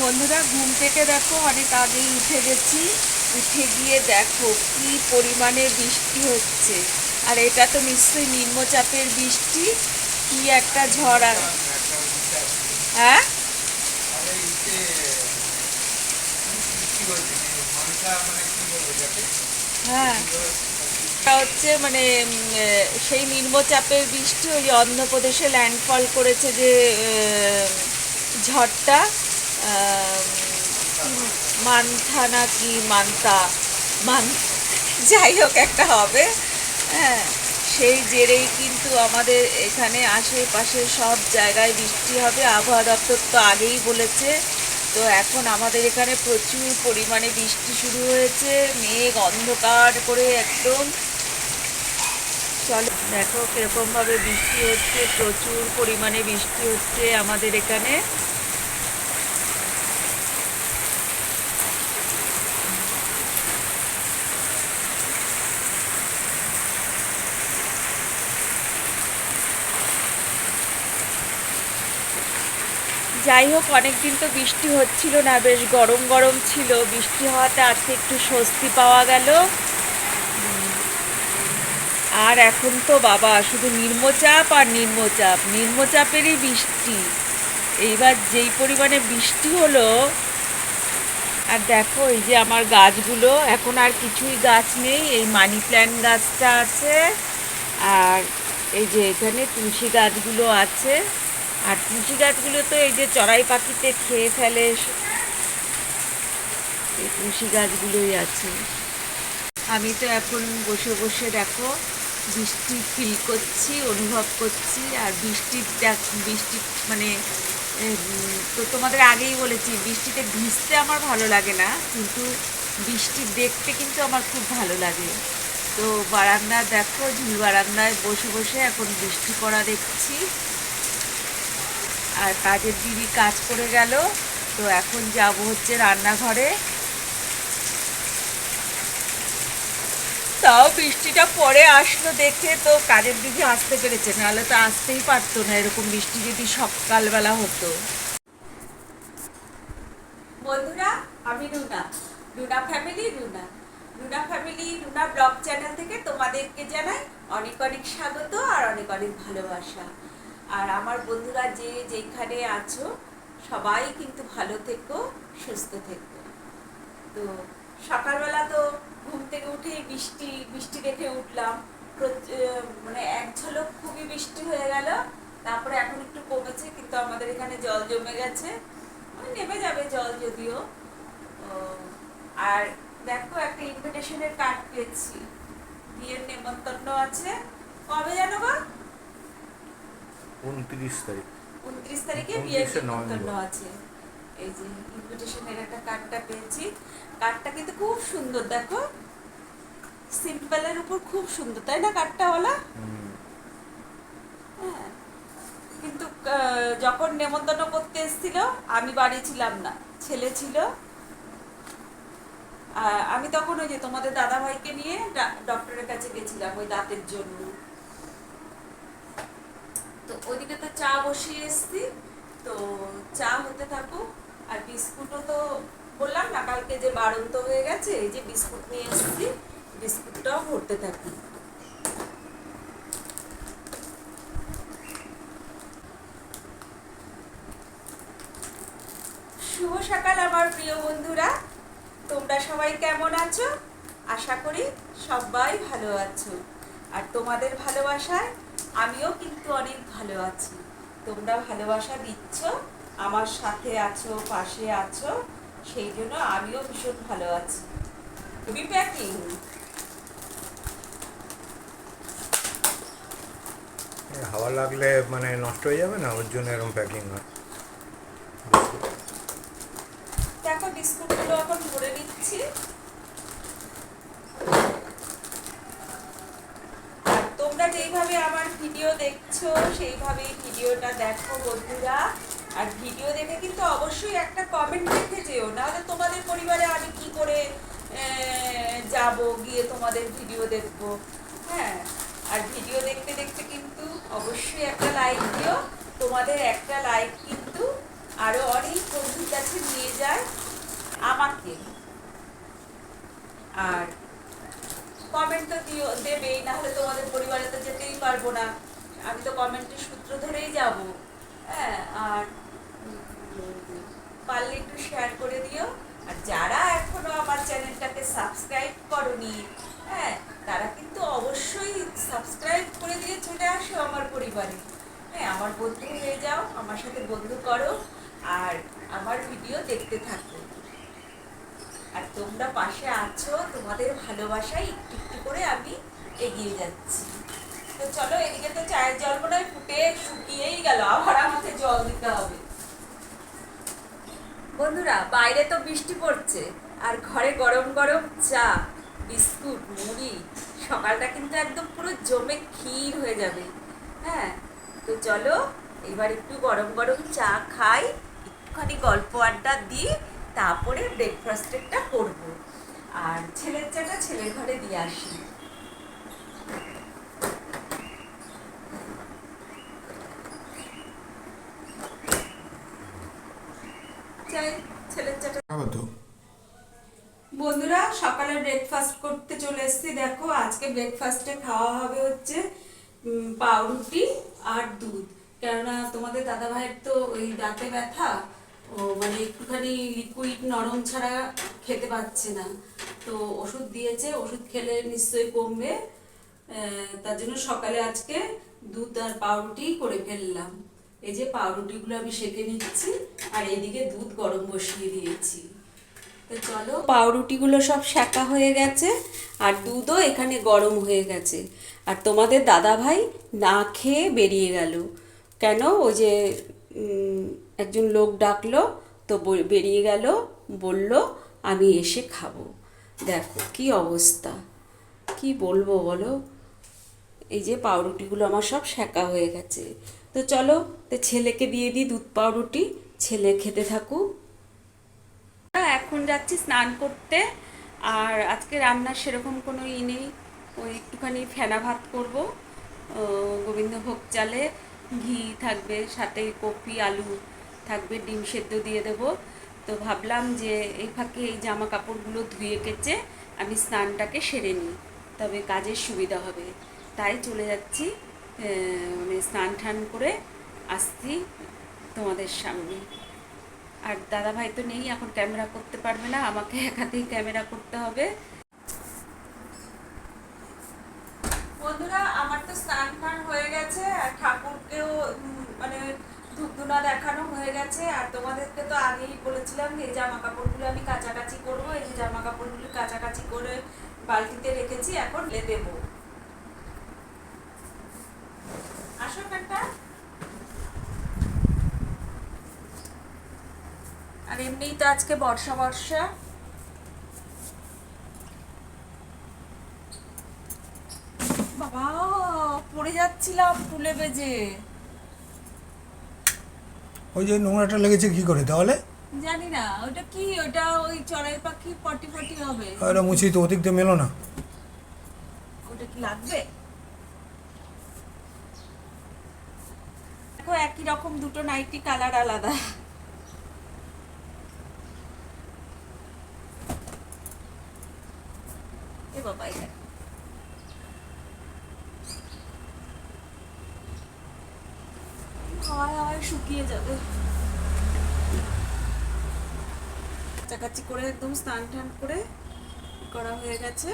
বন্ধুরা, ঘুম থেকে দেখো, অনেক আগেই উঠে গেছি। উঠে গিয়ে দেখো কি পরিমাণে বৃষ্টি হচ্ছে। আর এটা তো নিশ্চয়ই নিম্নচাপের বৃষ্টি। কি একটা ঝড় হ্যাঁ? হ্যাঁ। হচ্ছে মানে সেই নিম্নচাপের বৃষ্টি ওই অন্ধ্রপ্রদেশে ল্যান্ডফল করেছে যে ঝড়টা। মান্থা না কি মান্তা? মান যাই হোক একটা হবে। হ্যাঁ সেই জেরেই কিন্তু আমাদের এখানে আশেপাশে সব জায়গায় বৃষ্টি হবে। আবহাওয়া দপ্তর তো আগেই বলেছে। তো এখন আমাদের এখানে প্রচুর পরিমাণে বৃষ্টি শুরু হয়েছে। মেঘ অন্ধকার করে একদম। চলো, দেখো কিরকমভাবে বৃষ্টি হচ্ছে। প্রচুর পরিমাণে বৃষ্টি হচ্ছে আমাদের এখানে। যাই হোক, অনেকদিন তো বৃষ্টি হচ্ছিল না, বেশ গরম গরম ছিল। বৃষ্টি হওয়াতে আজকে একটু স্বস্তি পাওয়া গেল। আর এখন তো বাবা, শুধু নিম্নচাপ আর নিম্নচাপ, নিম্নচাপেরই বৃষ্টি। এইবার যেই পরিমাণে বৃষ্টি হলো, আর দেখো এই যে আমার গাছগুলো, এখন আর কিছুই গাছ নেই, এই মানি প্ল্যান্ট গাছটা আছে, আর এই যে এখানে তুলসী গাছগুলো আছে। আর তুলসী গাছগুলো তো এই যে চড়াই পাখিতে খেয়ে ফেলে এই তুলসী গাছগুলোই আছে। আমি তো এখন বসে বসে দেখো বৃষ্টি ফিল করছি, অনুভব করছি, আর বৃষ্টির দেখ- বৃষ্টি মানে তো তোমাদের আগেই বলেছি, বৃষ্টিতে ভিজতে আমার ভালো লাগে না, কিন্তু বৃষ্টি দেখতে কিন্তু আমার খুব ভালো লাগে। তো বারান্দা দেখো, ঝুল বারান্দায় বসে বসে এখন বৃষ্টি পড়া দেখছি। আর কাজের দিদি কাজ করে গেল। তো এখন যাব হচ্ছে রান্নাঘরে। তাও বৃষ্টিটা পরে আসলো দেখে তো কাজের দিদি আসতে পেরেছে, নাহলে তো আসতেই পারতো না, এরকম বৃষ্টি যদি সকালবেলা হতো। বন্ধুরা, আমি Runa Runa family Runa. Runa family Runa blog channel থেকে তোমাদেরকে জানাই অনেক অনেক স্বাগত আর অনেক অনেক ভালোবাসা। আর আমার বন্ধুরা যে যেখানে আছো, সবাই কিন্তু ভালো থেকো, সুস্থ থেকো। তো সকালবেলা তো ঘুম থেকে উঠেই বৃষ্টি বৃষ্টি দেখে উঠলাম। মানে এক ঝলক খুবই বৃষ্টি হয়ে গেল। তারপরে এখন একটু কমেছে, কিন্তু আমাদের এখানে জল জমে গেছে। ওই নেমে যাবে জল যদিও। আর দেখো একটা ইনভিটেশনের কার্ড পেয়েছি। বিয়ের নেমন্তন্ন আছে। কবে জানো গো? উনত্রিশ তারিখ। উনত্রিশ তারিখে বিয়ের 29শে নিমন্ত্রণ আছে। এই যে ইনভিটেশনের একটা কার্ডটা পেয়েছি। কার্ডটা কিন্তু খুব সুন্দর দেখো। সিম্পলের উপর খুব সুন্দর তাই না কার্ডটা হুম। হ্যাঁ। কিন্তু যখন নেমন্তন্ন করতে এসেছিল আমি বাড়ি ছিলাম না ছেলে ছিল। আমি তখন ওই যে তোমাদের দাদা ভাইকে নিয়ে ডক্টরের কাছে গেছিলাম ওই দাঁতের জন্য। তো ওইদিকে তো চা বসিয়ে এসছি। তো চা হতে থাকুক, আর বিস্কুটও তো বললাম না, কালকে যে বাড়ন্ত হয়ে গেছে, এই যে বিস্কুট নিয়ে এসছি, বিস্কুটটাও ভরতে থাকি। শুভ সকাল আমার প্রিয় বন্ধুরা। তোমরা সবাই কেমন আছো? আশা করি সবাই ভালো আছো। আর তোমাদের ভালোবাসায় আমিও কিন্তু অনেক ভালো আছি। তোমরা ভালোবাসা দিচ্ছ আমার সাথে আছো পাশে আছো সেই জন্য আমিও ভীষণ ভালো আছি। তুমি প্যাকিং এ হাওয়া লাগলে মানে নষ্ট হয়ে যাবে না? ওর জন্য এরকম প্যাকিং হয়। দেখো বিস্কুটগুলো এখন ভরে নিচ্ছি। ভিডিও দেখছ সেইভাবে ভিডিওটা দেখো বন্ধুরা। আর ভিডিও দেখে কিন্তু অবশ্যই একটা কমেন্ট রেখে যেও। নাহলে তোমাদের পরিবারে আমি কি করে যাব, গিয়ে তোমাদের ভিডিও দেখব। হ্যাঁ আর ভিডিও দেখতে দেখতে কিন্তু অবশ্যই একটা লাইক দিও। তোমাদের একটা লাইক কিন্তু আরও অনেক বন্ধুর কাছে নিয়ে যায় আমাকে। আর কমেন্ট তো দিও, দেবেই, নাহলে তোমাদের পরিবারে তো যেতেই পারব না। আমি তো কমেন্টের সূত্র ধরেই যাব। হ্যাঁ আর পারলে একটু শেয়ার করে দিও। আর যারা এখনও আমার চ্যানেলটাকে সাবস্ক্রাইব করনি হ্যাঁ তারা কিন্তু অবশ্যই সাবস্ক্রাইব করে দিয়ে চলে আসো আমার পরিবারে। হ্যাঁ আমার বন্ধু হয়ে যাও, আমার সাথে বন্ধু করো, আর আমার ভিডিও দেখতে থাকো। আর তোমরা পাশে আছো, তোমাদের ভালোবাসায় একটু একটু করে আমি এগিয়ে যাচ্ছি। তো চলো এদিকে তো চায়ের জল মনে ফুটে শুকিয়েই গেল, আবার আমাকে জল দিতে হবে। বন্ধুরা, বাইরে তো বৃষ্টি পড়ছে, আর ঘরে গরম গরম চা, বিস্কুট, মুড়ি, সকালটা কিন্তু একদম পুরো জমে ক্ষীর হয়ে যাবে। হ্যাঁ তো চলো এবার একটু গরম গরম চা খাই, একটুখানি গল্প আড্ডা দিই, তারপরে ব্রেকফাস্টেরটা করব। আর ছেলের চাটা ছেলের ঘরে দিয়ে আসি চাই ছেলের চাটা খাব তো বন্ধুরা সকালে ব্রেকফাস্ট করতে চলে এসেছি। দেখো, আজকে ব্রেকফাস্টে খাওয়া হবে হচ্ছে পাউরুটি আর দুধ। কেননা তোমাদের দাদা ভাইয়ের তো ওই দাঁতে ব্যথা, ও মানে একটুখানি লিকুইড নরম ছাড়া খেতে পাচ্ছে না। তো ওষুধ দিয়েছে, ওষুধ খেলে নিশ্চয়ই কমবে। তার জন্য সকালে আজকে দুধ আর পাউরুটি করে ফেললাম। এই যে পাউরুটিগুলো আমি সেঁকে নিচ্ছি, আর এইদিকে দুধ গরম বসিয়ে দিয়েছি। তো চলো, পাউরুটিগুলো সব শাঁকা হয়ে গেছে আর দুধও এখানে গরম হয়ে গেছে। আর তোমাদের দাদা ভাই না খেয়ে বেরিয়ে গেল। কেন? ওই যে একজন লোক ডাকলো, তো বেরিয়ে গেল, বলল, আমি এসে খাব। দেখো কি অবস্থা। কি বলব বলো? এই যে পাউরুটিগুলো আমার সব শাঁকা হয়ে গেছে। তো চলো, তো ছেলেকে দিয়ে দিই দুধ পাউরুটি। ছেলে খেতে থাকুক। এখন যাচ্ছি স্নান করতে। আর আজকে রান্নার সেরকম কোনো ই নেই। ওই একটুখানি ফেনা ভাত করব। গোবিন্দভোগ চালে ঘি থাকবে, সাথে কপি, আলু থাকবে, ডিম সেদ্ধ দিয়ে দেব। তো ভাবলাম যে এই ফাঁকে এই জামা কাপড়গুলো ধুয়ে কেচে আমি স্নানটাকে সেরে নিই। তবে কাজের সুবিধা হবে। তাই চলে যাচ্ছি মানে স্নান টান করে আসছি তোমাদের সামনে। আর দাদা ভাই তো নেই, এখন ক্যামেরা করতে পারবে না, আমাকে একাতেই ক্যামেরা করতে হবে। বন্ধুরা, আমার তো স্নান ফান হয়ে গেছে, আর ঠাকুরকেও মানে ধূপধুনা দেখানো হয়ে গেছে, আর তোমাদেরকে তো আগেই বলেছিলাম যে জামা কাপড়গুলো আমি কাচাকাচি করব, এই জামা কাপড়গুলো কাচাকাচি করে বালতিতে রেখেছি, এখন লে দেবো আসো একটা আর এমনিই তো আজকে বর্ষা বর্ষা। বাবা পড়ে যাচ্ছিলাম ফুলে বেজে। ওই যে নোংরাটা লেগেছে কি করে তাহলে? জানি না ওটা কি? ওটা ওই চড়াই পাখি পটি পটি হবে। ওটা মুছি তো অতিরিক্ত মেলো না। ওটা কি লাগবে? দেখো একই রকম দুটো নাইটি কালার আলাদা এ বাবা এটা হাওয়ায় হাওয়ায় শুকিয়ে যাবে। কাছাকাছি করে একদম স্নান টান করে করা হয়ে গেছে।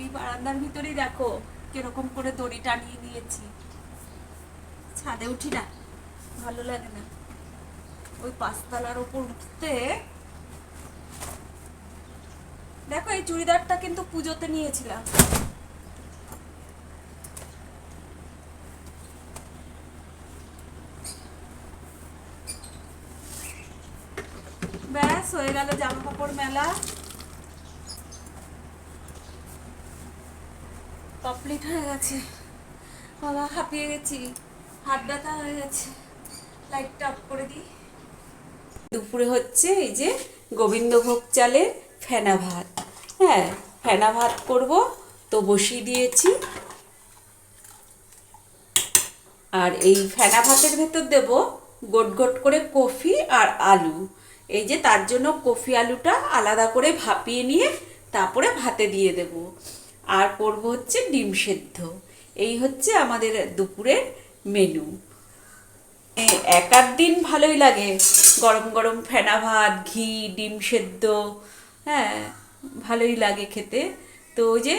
এই বারান্দার ভিতরেই দেখো কীরকম করে দড়ি টানিয়ে দিয়েছি ছাদে উঠি না, ভালো লাগে না। ওই পাঁচতলার ওপর উঠতে দেখো, এই চুড়িদারটা কিন্তু পুজোতে নিয়েছিলাম। ব্যাস, হয়ে গেল জামা কাপড় মেলা। কমপ্লিট হয়ে গেছে। বাবা হাঁপিয়ে গেছি। হাত ব্যথা হয়ে গেছে। লাইটটা অফ করে দিই। দুপুরে হচ্ছে এই যে গোবিন্দভোগ চালের ফেনা ভাত। হ্যাঁ ফেনা ভাত করব, তো বসিয়ে দিয়েছি। আর এই ফেনা ভাতের ভেতর দেব গোট গোট করে কফি আর আলু। এই যে তার জন্য কফি আলুটা আলাদা করে ভাপিয়ে নিয়ে তারপরে ভাতে দিয়ে দেব। আর করব হচ্ছে ডিম সেদ্ধ। এই হচ্ছে আমাদের দুপুরের মেনু। এক আধ দিন ভালোই লাগে। গরম গরম ফেনা ভাত, ঘি, ডিম সেদ্ধ হ্যাঁ। ভালোই লাগে খেতে। তো ওই যে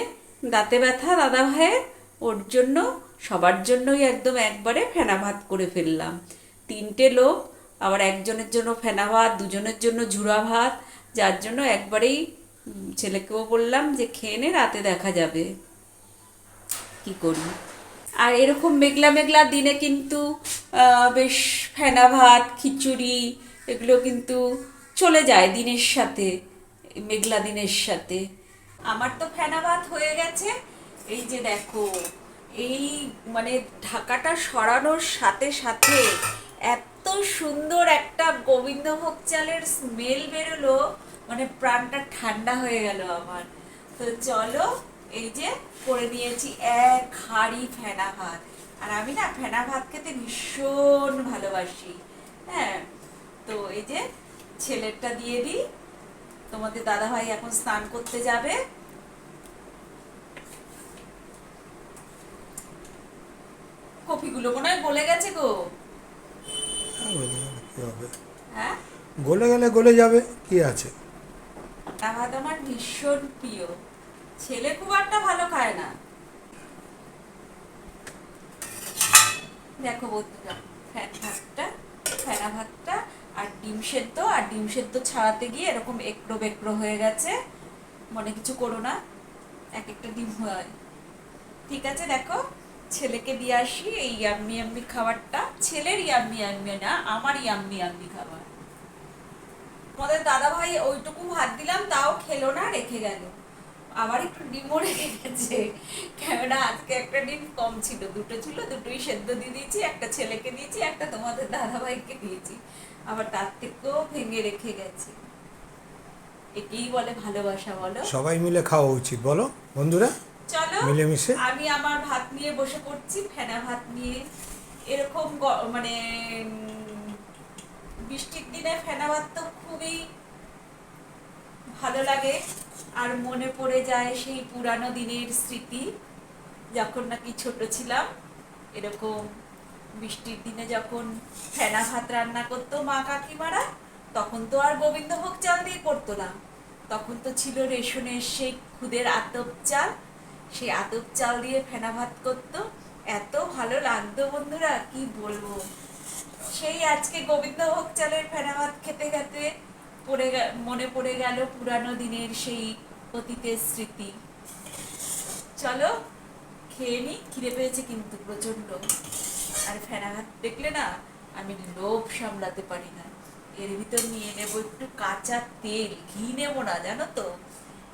দাঁতে ব্যথা দাদা ভাইয়ের, ওর জন্য, সবার জন্যই একদম একবারে ফেনা ভাত করে ফেললাম। তিনটে লোক, আবার একজনের জন্য ফেনা ভাত, দুজনের জন্য ঝুড়া ভাত, যার জন্য একবারেই ছেলেকেও বললাম যে খেয়ে নে, রাতে দেখা যাবে। কি করি আর এরকম মেঘলা মেঘলা দিনে কিন্তু বেশ ফেনা ভাত, খিচুড়ি, এগুলো কিন্তু চলে যায় দিনের সাথে। মেঘলা দিনের সাথে। আমার তো ফেনা ভাত হয়ে গেছে। এই যে দেখো, এই মানে ঢাকাটা সরানোর সাথে সাথে এত সুন্দর একটা গোবিন্দভোগ চালের স্মেল বেরোলো। মানে প্রাণটা ঠান্ডা হয়ে গেল আমার। তো চলো, এই যে করে নিয়েছি এক হাঁড়ি ফেনা ভাত আর আমি না ফেনা ভাত খেতে ভীষণ ভালোবাসি। হ্যাঁ তো এই যে ছেলেরটা দিয়ে দিই। তোমাদের দাদাভাই এখন স্নান করতে যাবে। মনে হয় গলে গেছে গো। হ্যাঁ গলে গেলে গলে যাবে কি আছে? ভাত আমার ভীষণ প্রিয়। ছেলে খুব একটা ভালো খায় না। দেখো বন্ধুরা ফ্যান ভাতটা ভাতটা আর ডিম সেদ্ধ, আর ডিম সেদ্ধ ছাড়াতে গিয়ে এরকম একড়ো বেকড়ো হয়ে গেছে। মনে কিছু করো না, এক একটা ডিম হয়। ঠিক আছে, দেখো, ছেলেকে দিয়ে আসি এই ইয়াম্মি ইয়াম্মি খাবারটা। ছেলের ইয়াম্মি ইয়াম্মি না, আমার ইয়াম্মি ইয়াম্মি খাবার। তোমাদের দাদা ভাই ওইটুকু ভাত দিলাম, তাও খেলো না, রেখে গেল। আবার একটু ডিমও রেখে গেছে। কেননা আজকে একটা ডিম কম ছিল, দুটো ছিল, দুটোই সেদ্ধ দিয়ে দিয়েছি, একটা ছেলেকে দিয়েছি, একটা তোমাদের দাদা ভাইকে দিয়েছি। আবার তার থেকেও ভেঙে রেখে গেছে। একেই বলে ভালোবাসা বলো। সবাই মিলে খাওয়া উচিত বলো। বন্ধুরা চলো মিলেমিশে। আমি আমার ভাত নিয়ে বসে পড়ছি ফেনা ভাত নিয়ে। এরকম মানে বৃষ্টির দিনে ফেনা ভাত তো খুবই ভালো লাগে। আর মনে পড়ে যায় সেই পুরানো দিনের স্মৃতি যখন নাকি ছোট ছিলাম এরকম বৃষ্টির দিনে যখন ফেনা ভাত রান্না করতো মা কাকিমারা, তখন তো আর গোবিন্দ গোবিন্দভোগ চাল দিয়ে করতো না। তখন তো ছিল রেশনের সেই খুদের আতপ চাল। সেই আতপ চাল দিয়ে ফেনা ভাত করতো। এত ভালো লাগতো বন্ধুরা, কি বলব? সেই আজকে গোবিন্দ গোবিন্দভোগ চালের ফেনা ভাত খেতে খেতে পড়ে মনে পড়ে গেল পুরানো দিনের সেই অতীতের স্মৃতি। চলো, খেয়ে নি, খিদে পেয়েছে কিন্তু প্রচণ্ড আর ফেনা ভাত দেখলে না আমি লোভ সামলাতে পারি না। এর ভিতর নিয়ে নেব একটু কাঁচা তেল, ঘি নেব না, জানো তো?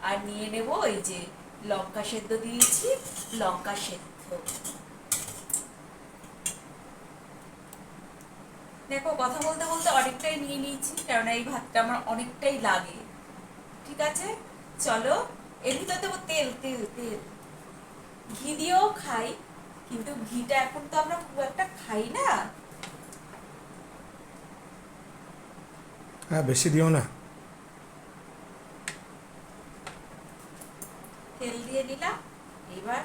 আর নিয়ে নেব এই যে লঙ্কা সেদ্ধ দিয়েছি, লঙ্কা সেদ্ধ। দেখো, কথা বলতে বলতে অনেকটাই নিয়ে নিয়েছি কারণ এই ভাতটা আমার অনেকটাই লাগে। ঠিক আছে? চলো, এর ভিতর দেবো তেল তেল তেল। ঘি দিয়েও খাই। কিন্তু ঘিটা এখন তো আমরা খুব একটা খাই না। হ্যাঁ বেশি দিও না। তেল দিয়ে নিলাম এবার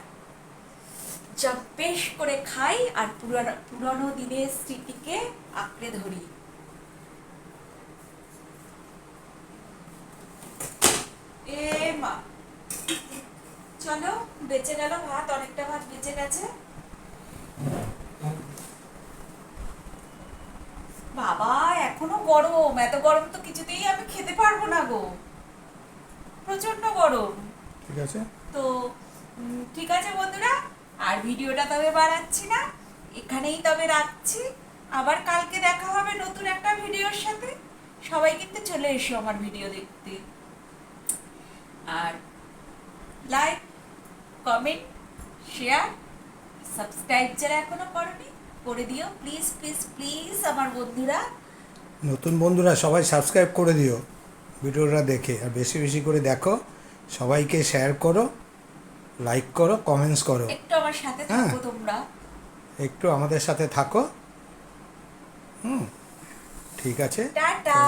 যা বেশ করে খাই আর পুরানো পুরানো দিনের স্মৃতিকে আঁকড়ে ধরি। এ মা চলো বেঁচে গেল ভাত অনেকটা ভাত বেঁচে গেছে। বাবা এখনও গরম। এত গরম তো কিছুতেই আমি খেতে পারব না গো। প্রচণ্ড গরম। ঠিক আছে। তো ঠিক আছে বন্ধুরা আর ভিডিওটা তবে বাড়াচ্ছি না। এখানেই তবে রাখছি। আবার কালকে দেখা হবে নতুন একটা ভিডিওর সাথে। সবাই কিন্তু চলে এসো আমার ভিডিও দেখতে। আর লাইক কমেন্ট শেয়ার সাবস্ক্রাইব যারা এখনও করনি করে দিও। প্লিজ প্লিজ প্লিজ আমার বন্ধুরা। নতুন বন্ধুরা সবাই সাবস্ক্রাইব করে দিও। ভিডিওটা দেখে আর বেশি বেশি করে দেখো। সবাইকে শেয়ার করো লাইক করো কমেন্টস করো। একটু আমার সাথে হ্যাঁ। থাকো তোমরা। একটু আমাদের সাথে থাকো। হুম ঠিক আছে। টাটা।